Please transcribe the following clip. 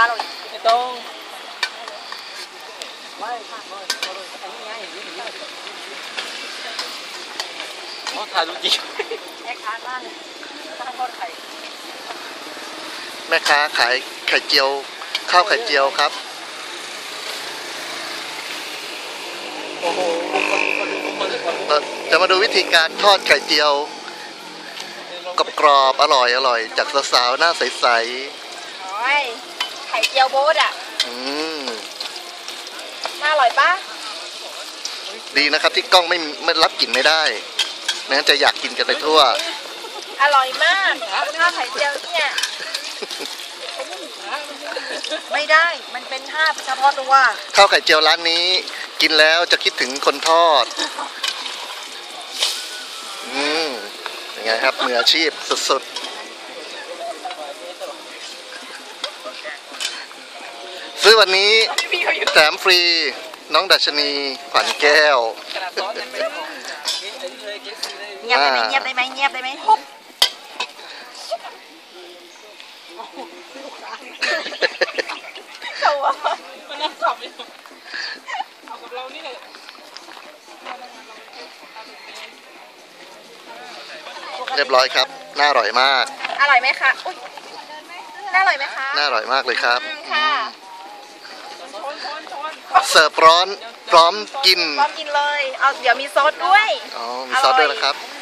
าเราอีกไม่ต้องไม่ไม่อันนี้ไงนี่นี่อ๋อถ่ายรูปจริงแม่ค้าบ้านบ้านทอดไข่แม่ค้าขายไข่เจียว ข้าวไข่เจียวครับ โอ้โหจะมาดูวิธีการทอดไข่เจียวกรอบกรอบอร่อยอร่อย จากสาวๆหน้าใสโอ้ย ไข่เจียวโบ๊ทอะๆอืมน่าอร่อยปะดีนะครับที่กล้องไม่ไม่รับกลิ่นไม่ได้ไม่งั้นจะอยากกินกันไปทั่ว อร่อยมากข้าวไข่เจียวเนี่ย ไม่ได้ มันเป็นท่าเฉพาะตัวข้าวไข่เจียวร้านนี้ กินแล้วจะคิดถึงคนทอด อืมยังไงครับมืออาชีพสุดๆ ซื้อวันนี้แถมฟรี น้องดัชนีขวัญแก้วขนาดซอสยังไม่พอนี่อันนี้เลยเก็บซีเลยเงียบได้ไหมอ่าเงียบได้ไหมเงียบได้ไหมฮุบเขาว่ามันน่าขับอยู่เอากับเรานี่เลยเรียบร้อยครับ น่าอร่อยมาก อร่อยไหมคะอุ้ยน่าอร่อยไหมคะ น่าอร่อยมากเลยครับอืมค่ะ เสิร์ฟร้อนพร้อมกิน พร้อมกินเลย เอาเดี๋ยวมีซอสด้วย อ๋อ มีซอสด้วยนะครับอื